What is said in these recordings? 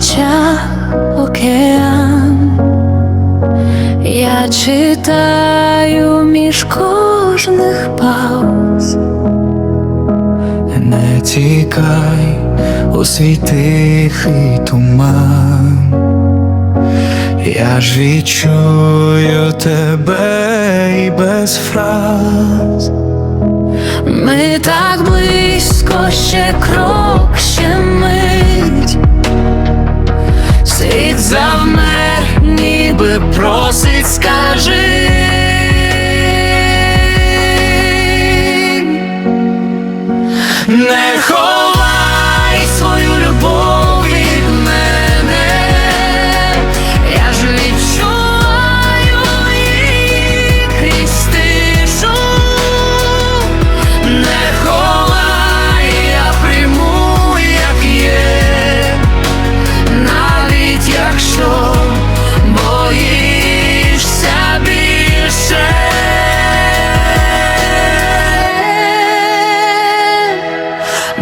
очах океан, я читаю між кожних пауз. Не тікай у свій тихий туман, я ж відчую тебе і без фраз. Ми так близько, ще крок, ніби просить, скажи. Не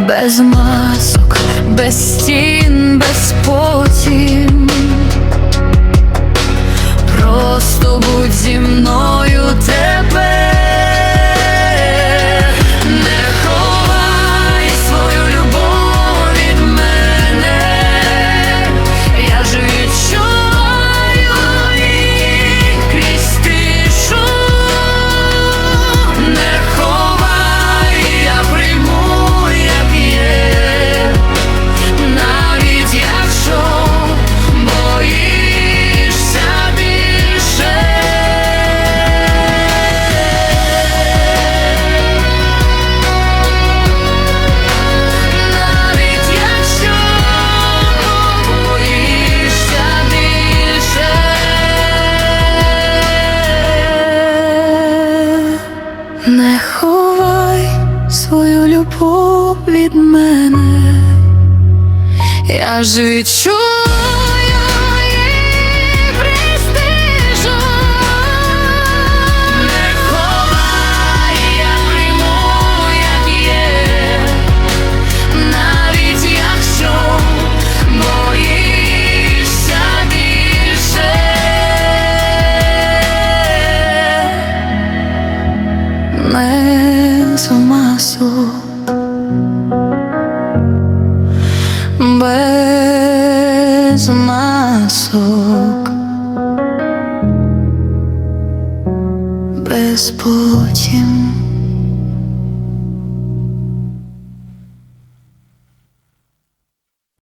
Без масок, без стін, без потім. Від мене, я ж відчую без масок, без потім.